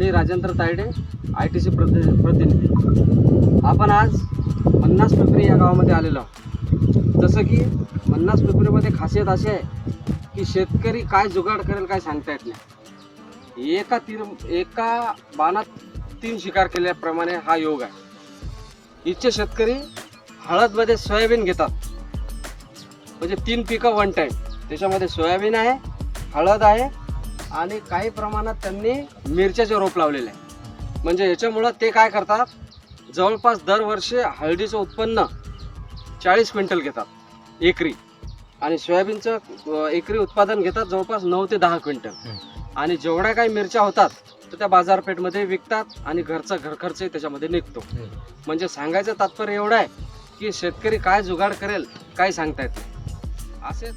Me Rajendra Tayde I T C प्रति प्रतिनिधी. आपण आज मन्नास पिपरी या गावामध्ये आलेलो आहोत. जसं की मन्नास पिपरीमध्ये खासियत अशी आहे की शेतकरी काय जुगाड करेल काय सांगता येत नाही. एका तीर एका बाणात तीन शिकार केल्याप्रमाणे हा योग आहे. इथचे शेतकरी हळदमध्ये सोयाबीन घेतात. म्हणजे तीन पिकं वन टाईम त्याच्यामध्ये सोयाबीन आहे हळद आहे आणि काही प्रमाणात त्यांनी मिरच्याचे रोप लावलेले आहे. म्हणजे याच्यामुळं ते काय करतात? जवळपास दरवर्षी हळदीचं उत्पन्न चाळीस क्विंटल घेतात एकरी. आणि सोयाबीनचं एकरी उत्पादन घेतात जवळपास नऊ ते दहा क्विंटल. आणि जेवढ्या काही मिरच्या होतात तर त्या बाजारपेठमध्ये विकतात आणि घरचा घर खर्चही त्याच्यामध्ये निघतो. म्हणजे सांगायचं तात्पर्य एवढं आहे की शेतकरी काय जुगाड करेल काय सांगता येत नाही. असे